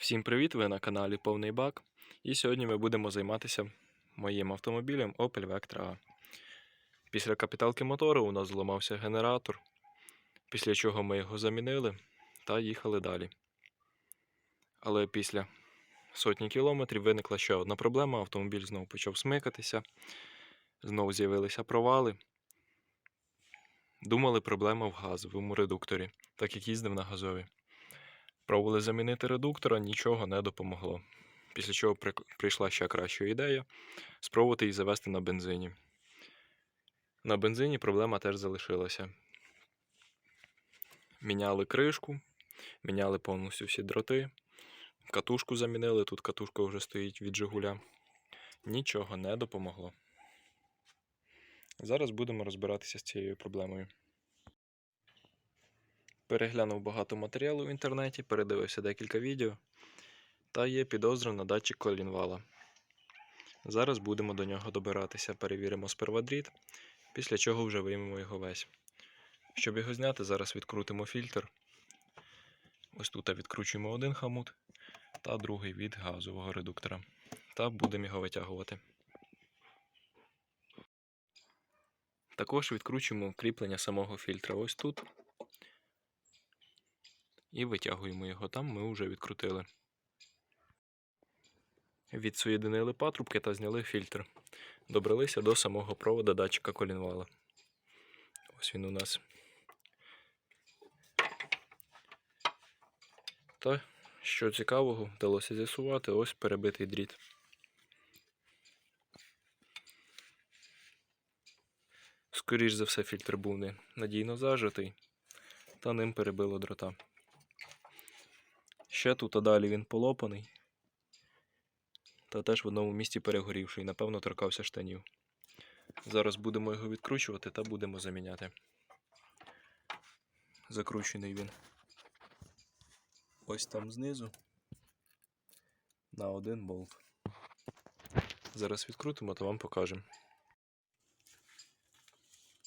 Всім привіт! Ви на каналі Повний Бак. І сьогодні ми будемо займатися моїм автомобілем Opel Vectra A. Після капіталки мотору у нас зламався генератор, після чого ми його замінили та їхали далі. Але після сотні кілометрів виникла ще одна проблема: автомобіль знову почав смикатися, знову з'явилися провали. Думали, проблема в газовому редукторі, так як їздив на газові. Пробували замінити редуктора, нічого не допомогло. Після чого прийшла ще краща ідея спробувати її завести на бензині. На бензині проблема теж залишилася. Міняли кришку, міняли повністю всі дроти, катушку замінили, тут катушка вже стоїть від Жигуля. Нічого не допомогло. Зараз будемо розбиратися з цією проблемою. Переглянув багато матеріалу в інтернеті, передивився декілька відео та є підозра на датчик колінвала. Зараз будемо до нього добиратися, перевіримо сперва дріт, після чого вже виймемо його весь. Щоб його зняти, зараз відкрутимо фільтр. Ось тут відкручуємо один хамут та другий від газового редуктора. Та будемо його витягувати. Також відкручуємо кріплення самого фільтра ось тут і витягуємо його. Там ми вже відкрутили. Відсоєдинили патрубки та зняли фільтр. Добралися до самого провода датчика колінвала. Ось він у нас. Та, що цікавого, вдалося з'ясувати, ось перебитий дріт. Скоріш за все, фільтр був не надійно зажитий, та ним перебило дрота. Ще тут а далі він полопаний. Та теж в одному місці перегорівший, напевно, торкався штанів. Зараз будемо його відкручувати та будемо заміняти. Закручений він. Ось там знизу. На один болт. Зараз відкрутимо, то вам покажемо.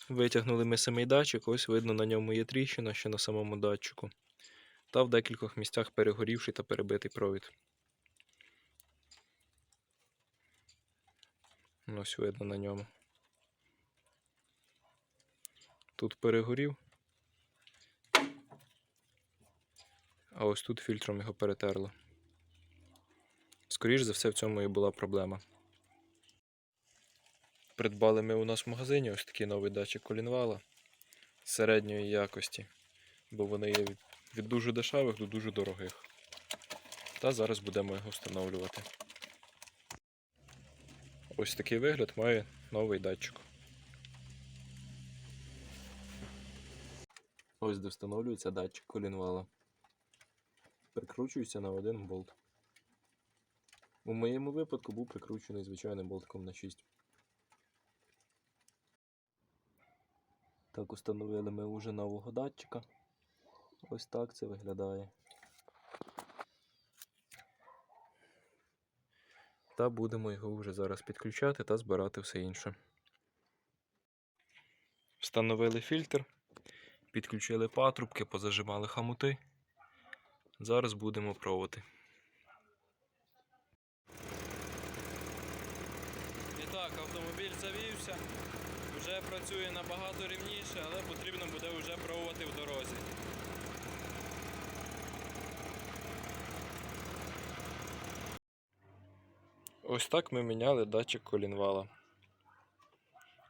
Витягнули ми самий датчик, ось видно на ньому є тріщина, що на самому датчику та в декількох місцях перегорівший та перебитий провід. Ось видно на ньому. Тут перегорів. А ось тут фільтром його перетерло. Скоріше за все, в цьому і була проблема. Придбали ми у нас в магазині ось такий новий датчик колінвала середньої якості, бо вони є від дуже дешевих до дуже дорогих. Та зараз будемо його встановлювати. Ось такий вигляд має новий датчик. Ось де встановлюється датчик колінвала. Прикручується на один болт. У моєму випадку був прикручений звичайним болтиком на 6. Так, установили ми уже нового датчика. Ось так це виглядає. Та будемо його вже зараз підключати та збирати все інше. Встановили фільтр, підключили патрубки, позажимали хамути. Зараз будемо пробувати. І так, автомобіль завівся, вже працює набагато рівніше, але потрібно буде вже пробувати в дорозі. Ось так ми міняли датчик колінвала.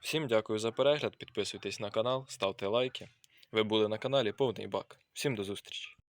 Всім дякую за перегляд, підписуйтесь на канал, ставте лайки. Ви були на каналі Повний Бак. Всім до зустрічі!